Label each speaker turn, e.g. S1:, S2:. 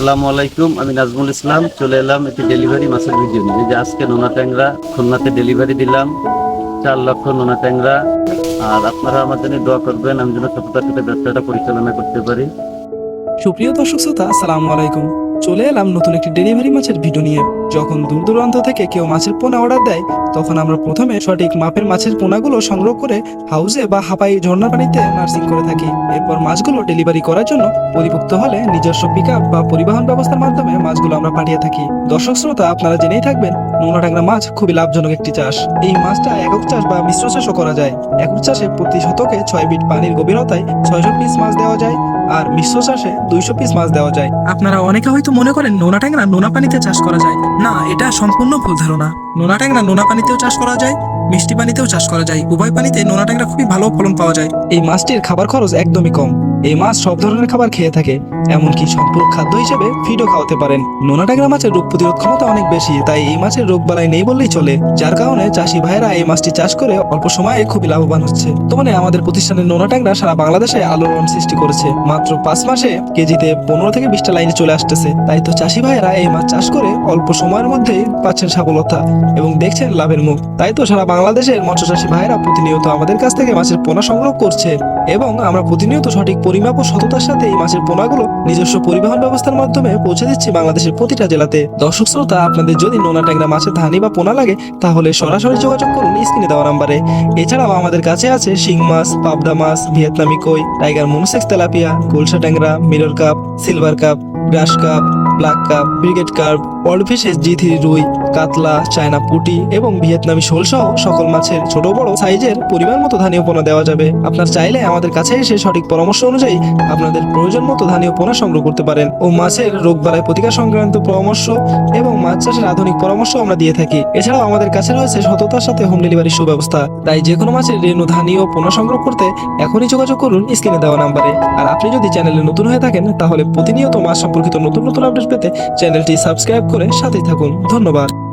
S1: আসসালামু আলাইকুম, আমি নাজমুল ইসলাম, চলে এলাম একটি ডেলিভারি মাছের ভিডিও নিয়ে। যে আজকে নোনা ট্যাংরা, খুলনাতে ডেলিভারি দিলাম, চার লক্ষ নোনা ট্যাংরা। আর আপনারা আমার জন্য দোয়া করবেন, আমি যেন ছোট ব্যবসাটা পরিচালনা করতে পারি।
S2: সুপ্রিয় দর্শক শ্রোতা, আসসালামু আলাইকুম। চলে এলাম নতুন একটি ডেলিভারি মাছের ভিডিও নিয়ে। যখন দূর দূরান্ত থেকে কেউ মাছের পোনা অর্ডার দেয়, তখন আমরা প্রথমে সঠিক মাপের মাছের পোনাগুলো সংগ্রহ করে হাউসে বা হাপাই ঝর্ণা পানিতে নার্সিং করে থাকি। এরপর মাছগুলো ডেলিভারি করার জন্য পরিপুক্ত হলে নিজস্ব পিক বা পরিবহন ব্যবস্থার মাধ্যমে মাছগুলো আমরা পাঠিয়ে থাকি। দর্শক শ্রোতা, আপনারা জেনেই থাকবেন নোনা টাংরা মাছ খুবই লাভজনক একটি চাষ। এই মাছটা একক চাষ বা মিশ্র চাষও করা যায়। একক চাষে প্রতি শতকে ছয় ফিট পানির গভীরতায় ছয়শো পিস মাছ দেওয়া যায়। আর মিশ্র চাষে দুইশো পিস মাছ দেওয়া যায়। আপনারা অনেকে হয়তো মনে করেন নোনা ট্যাংরা নোনা পানিতে চাষ করা যায়। না এটা সম্পূর্ণ ভুল ধারণা। নোনা ট্যাংরা নোনা পানিতেও চাষ করা যায় মিষ্টি পানিতেও চাষ করা যায়। উভয় পানিতে নোনা ট্যাংরা খুবই ভালো ফলন পাওয়া যায়। এই মাছটির খাবার খরচ একদমই কম। এই মাছ সব ধরনের খাবার খেয়ে থাকে, এমনকি সম্পূর্ণ খাদ্য হিসেবে ফিডও খাওয়াতে পারেন। নোনা ট্যাংরা মাছের রোগ প্রতিরোধ ক্ষমতা অনেক বেশি, তাই এই মাছের রোগ বালাই নেই বললেই চলে, যার কারণে চাষি ভাইরা এই মাছটি চাষ করে অল্প সময়ে খুবই লাভবান হচ্ছে। বর্তমানে আমাদের প্রতিষ্ঠানের নোনা ট্যাংরা সারা বাংলাদেশে আলোড়ন সৃষ্টি করেছে। মাত্র পাঁচ মাসে কেজিতে পনেরো থেকে বিশটা লাইনে চলে আসতেছে। তাই তো চাষি ভাইয়েরা এই মাছ চাষ করে অল্প সময়ের মধ্যেই পাচ্ছেন সফলতা এবং দেখছেন লাভের মুখ। তাই তো সারা বাংলাদেশের মৎস্য চাষী ভাইয়েরা প্রতিনিয়ত আমাদের কাছ থেকে মাছের পোনা সংগ্রহ করছে এবং আমরা প্রতিনিয়ত সঠিক পরিমাপ ও সততার সাথে এই মাছের পোনাগুলো নিজস্ব পরিবহন ব্যবস্থার মাধ্যমে পৌঁছে দিচ্ছি বাংলাদেশের প্রতিটা জেলাতে। দর্শক শ্রোতা, আপনাদের যদি নোনা ট্যাংরা মাছের ধানি বা পোনা লাগে, তাহলে সরাসরি যোগাযোগ করুন স্ক্রিনে দেওয়া নাম্বারে। এছাড়াও আমাদের কাছে আছে শিং মাছ, পাবদা মাছ, ভিয়েতনামি কই, টাইগার মনুসেক্স তেলাপিয়া গুলশা ট্যাংরা, mirror carp, silver carp, grass carp, black carp, brigade carp world fishes G three রুই, কাতলা, চায়না পুটি এবং ভিয়েতনামি শোল সহ সকল মাছের ছোট বড় সাইজের পরিমাণ মতো ধানীয় পোনা দেওয়া যাবে। আপনার চাইলে আমাদের কাছে এসে সঠিক পরামর্শ অনুযায়ী আপনাদের প্রয়োজন মতো ধানীয় পোনা সংগ্রহ করতে পারেন। ও মাছের রোগ বালাই প্রতিকার সংক্রান্ত পরামর্শ এবং মাছ চাষের আধুনিক পরামর্শ আমরা দিয়ে থাকি। এছাড়াও আমাদের কাছে রয়েছে সততার সাথে হোম ডেলিভারি সুব্যবস্থা। তাই যে কোনো মাছের রেণু ধানীয় পোনা সংগ্রহ করতে এখনই যোগাযোগ করুন স্ক্রিনে দেওয়া নাম্বারে। আর আপনি যদি চ্যানেলে নতুন হয়ে থাকেন, তাহলে প্রতিনিয়ত মাছ সম্পর্কিত নতুন নতুন আপডেট পেতে চ্যানেলটি সাবস্ক্রাইব করে সাথেই থাকুন। ধন্যবাদ।